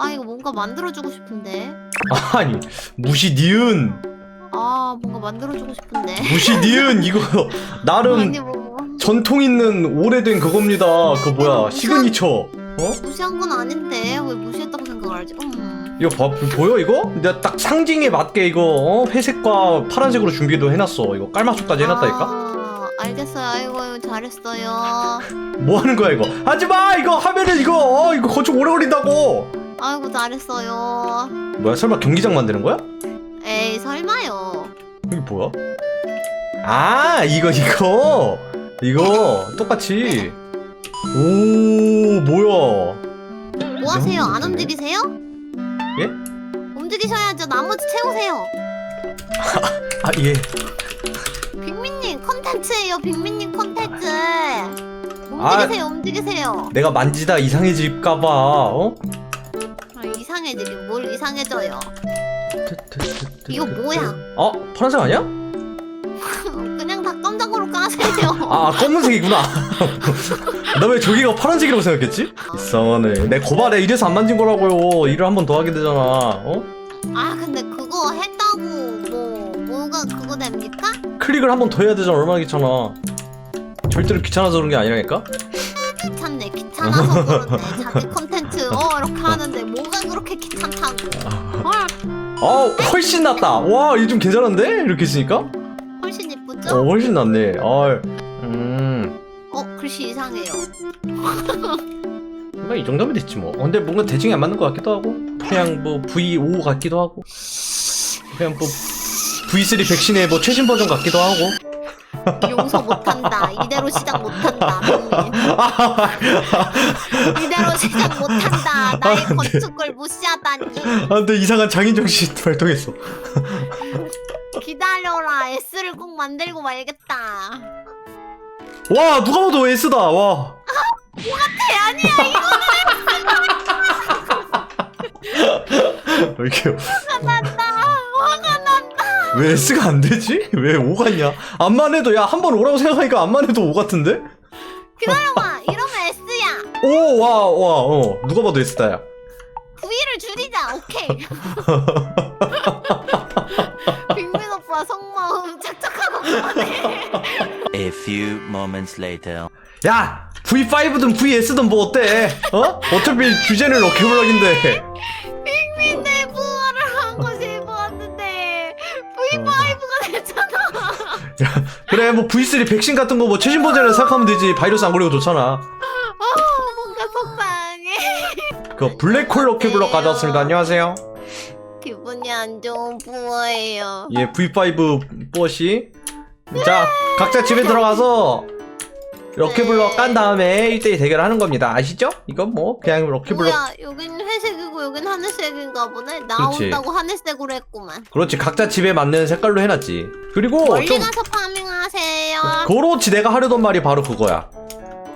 아 이거 뭔가 만들어주고 싶은데. 아니 무시 니은 아 뭔가 만들어주고 싶은데. 무시 니은 이거 나름 아니 뭐 전통 있는 오래된 그겁니다. 그 뭐야 시그니처. 어? 무시한 건 아닌데 왜 무시했다고 생각을 하지? 음. 이거 봐 보여 이거? 내가 딱 상징에 맞게 이거 어? 회색과 파란색으로 준비도 해놨어. 이거 깔맞춤까지 해놨다니까. 아, 알겠어요. 아이고 아이고, 잘했어요. 뭐 하는 거야 이거? 하지 마 이거 하면은 이거 어, 이거 건축 오래 걸린다고. 아이고 잘했어요. 뭐야 설마 경기장 만드는 거야? 에이 설마요. 이게 뭐야? 아 이거 이거 이거 똑같이 오 뭐야 뭐 하세요? 안 움직이세요? 예? 움직이셔야죠. 나머지 채우세요. 아예 빅민님 컨텐츠예요. 빅민님 컨텐츠. 아. 움직이세요. 움직이세요. 내가 만지다 이상해질까봐 어? 아, 이상해지긴 뭘 이상해져요. 이거 뭐야? 어 파란색 아니야? 그냥 다 깜짝으로 까세요. 아 검은색이구나 나 왜 저기가 파란색이라고 생각했지? 이상하네 내 거발에 이래서 안 만진 거라고요 일을 한 번 더 하게 되잖아 어? 아 근데 그거 했다고 뭐 뭐가 그거 됩니까? 클릭을 한 번 더 해야 되잖아 얼마나 귀찮아 절대로 귀찮아서 그런 게 아니라니까? 귀찮네 귀찮아서 그러네 자기 컨텐츠 어 이렇게 하는데 뭐가 그렇게 귀찮다고. 헐어 훨씬 낫다. 와 이거 좀 괜찮은데? 이렇게 했으니까? 훨씬 이쁘죠? 어 훨씬 낫네. 아, 음. 어 글씨 이상해요. 뭔가 이 정도면 됐지 뭐. 어, 근데 뭔가 대칭이 안 맞는 것 같기도 하고 그냥 뭐 V5 같기도 하고 그냥 뭐 V3 백신의 뭐 최신 버전 같기도 하고 용서 못한다. 이대로 시작 못한다. 빅민 이대로 시작 못한다. 나의 건축을 무시하다니. 아 근데 이상한 장인정신 발동했어. 기다려라. S를 꼭 만들고 말겠다. 와 누가 봐도 S다. 와. 대 아니야. 이거 왜 이렇게 난다 왜 S가 안 되지? 왜 O 같냐? 암만 해도 야 한 번 오라고 생각하니까 암만 해도 O 같은데? 기다려봐 이러면 S야 오 와 와 어 누가 봐도 S다 야 V를 줄이자 오케이 빅민 오빠 속마음 착착하고 그만해 A few moments later. 야 V5든 VS든 뭐 어때? 어? 어차피 주제는 럭키블럭인데 그래 뭐 V3 백신 같은 거 뭐 최신 버전을 생각하면 되지. 바이러스 안 걸리고 좋잖아. 아 뭔가 속상해. 그 블랙홀 럭키블럭 가져왔습니다. 안녕하세요. 기분이 안 좋은 부어예요. 예 V5 뽀시. 자 각자 집에 들어가서 럭키블럭 깐 다음에 1대1 대결하는 겁니다. 아시죠? 이건 뭐 그냥 럭키블럭. 뭐야 여긴 회색이고 여긴 하늘색인가 보네. 그렇지. 나온다고 하늘색으로 했구만. 그렇지. 각자 집에 맞는 색깔로 해놨지. 그리고 멀리 좀 가서 파밍하세요 그렇지 내가 하려던 말이 바로 그거야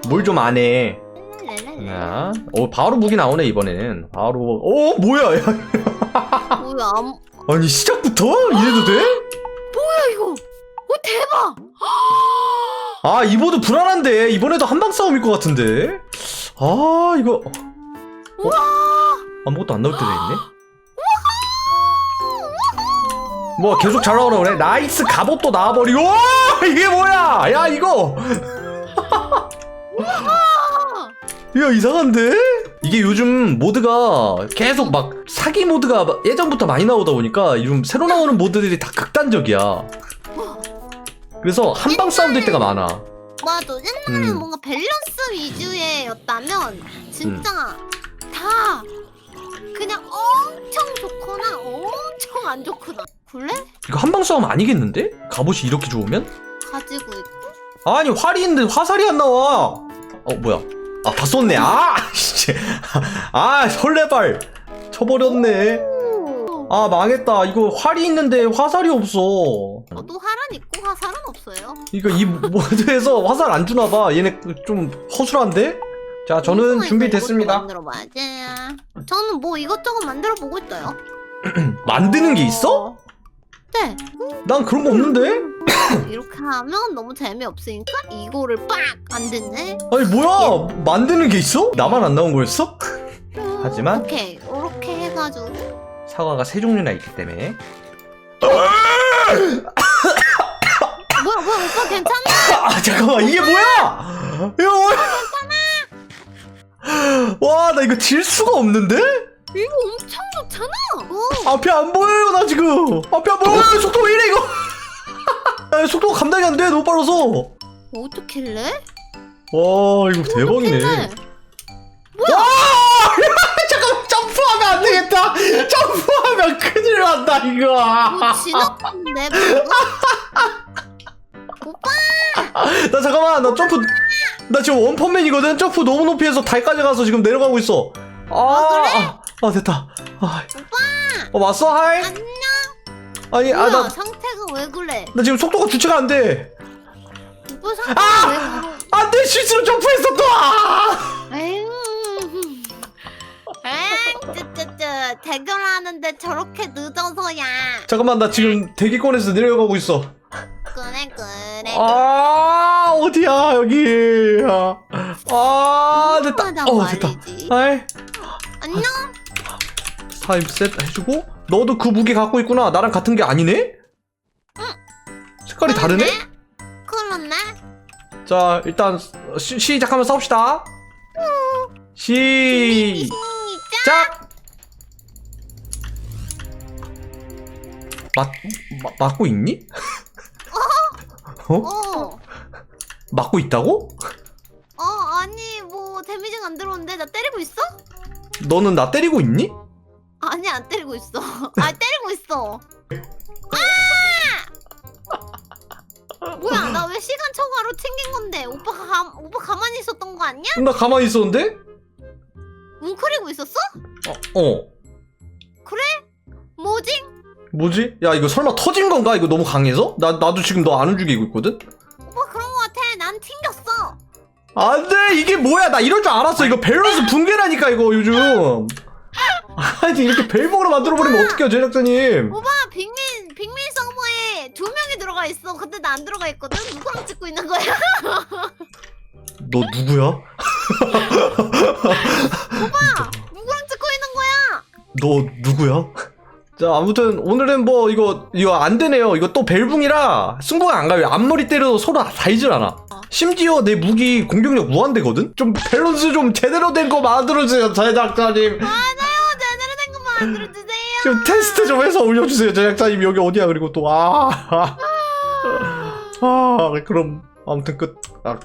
뭘 좀 안 해 랄랄랄. 야, 어 바로 무기 나오네 이번에는 바로 어 뭐야 야, 뭐야 암... 아니 시작부터 이래도 돼? 뭐야 이거 오 대박 아이 보드 불안한데 이번에도 한방 싸움일 것 같은데 아 이거 우와 아무것도 안 나올 때도 있네 뭐 계속 잘 나오나 그래 나이스 갑옷도 나와버리고 와 이게 뭐야? 야 이거. 야 이상한데? 이게 요즘 모드가 계속 막 사기 모드가 막 예전부터 많이 나오다 보니까 요즘 새로 나오는 모드들이 다 극단적이야. 그래서 한방 싸움 될 때가 많아. 맞아. 옛날에는 음. 뭔가 밸런스 위주의였다면 진짜 다 그냥 엄청 좋거나 엄청 안 좋거나. 그래? 이거 한방 싸움 아니겠는데? 갑옷이 이렇게 좋으면? 가지고 있고 아니 활이 있는데 화살이 안 나와. 어 뭐야? 아다 썼네. 아 씨. 아 설레발 쳐버렸네. 아 망했다. 이거 활이 있는데 화살이 없어. 저도 활은 있고 화살은 없어요 이거 이 모드에서 화살 안 주나 봐. 얘네 좀 허술한데? 자 저는 준비됐습니다. 만들어 봐야지 저는 뭐 이것저것 만들어 보고 있어요 만드는 게 있어? 네난 그런 거 없는데? 이렇게 하면 너무 재미없으니까 이거를 빡안 듣네 아니 뭐야? 만드는 게 있어? 나만 안 나온 거였어? 하지만 오케이 이렇게 달아가지고. 사과가 세 종류나 있기 때문에 뭐야 뭐야 오빠 괜찮아? 아 잠깐만 이게 뭐야 이거 뭐야 와 나 이거 질 수가 없는데 이거 엄청 좋잖아. 어. 앞이 안 보여요 나 지금. 앞이 안 보여 어, 속도 왜 이래 이거? 야, 속도가 감당이 안 돼. 너무 빨라서. 어떻게 할래? 와 이거 대박이네. 와! 잠깐만 점프하면 안 되겠다. 점프하면 큰일 난다 뭐 이거. 뭐? 오빠 나 잠깐만 나 점프 나 지금 원펀맨이거든? 점프 너무 높이 해서 달까지 가서 지금 내려가고 있어. 아, 아, 그래? 아, 아, 됐다 아, 오빠 어 왔어 하이 안녕. 아니 뭐야 아나 나 상태가 왜 그래? 지금 속도가 주체가 안 돼 오빠 상태가 아! 왜 그래? 안돼 실수로 점프했어 또 아! 에휴. 에이, 쯔쯔쯔 대결하는데 저렇게 늦어서야. 잠깐만 나 지금 대기권에서 내려가고 있어 그래 그래. 아 어디야 여기 아, 아 됐다 어 됐다. 하이 안녕. 타임 셋 해주고 너도 그 무기 갖고 있구나 나랑 같은 게 아니네? 색깔이 다르네? 그렇네. 자 일단 시, 시작하면 싸웁시다 시작 시작. 맞, 마, 맞고 있니? 어? 어. 맞고 있다고? 어 아니 뭐 데미지가 안 들어오는데 나 때리고 있어? 너는 나 때리고 있니? 뭐야 나 왜 시간 초과로 튕긴 건데 오빠 가 오빠 가만히 있었던 거 아니야? 나 가만히 있었는데? 웅크리고 있었어? 어, 어 뭐지? 뭐지? 야 이거 설마 터진 건가? 이거 너무 강해서? 나, 나도 지금 너 안 움직이고 있거든? 오빠 그런 거 같아. 난 튕겼어. 안돼 이게 뭐야 나 이럴 줄 알았어 이거 밸런스 붕괴라니까 이거 요즘 아니 이렇게 벨붕으로 만들어버리면 어떡해요 제작자님 오빠 두 명이 들어가 있어. 근데 나 안 들어가 있거든. 누구랑 찍고 있는 거야? 너 누구야? 오빠 누구랑 찍고 있는 거야? 너 누구야? 자 아무튼 오늘은 뭐 이거 이거 안 되네요 이거 또 벨붕이라 승부가 안 가요 앞머리 때려도 서로 달질 않아 심지어 내 무기 공격력 무한대거든? 좀 밸런스 좀 제대로 된 거 만들어주세요 제작자님 맞아요. 제대로 된거 만들어주세요. 좀 테스트 좀 해서 올려주세요. 제작자님 여기 어디야? 그리고 또아 아, 그럼 아무튼 끝. 아,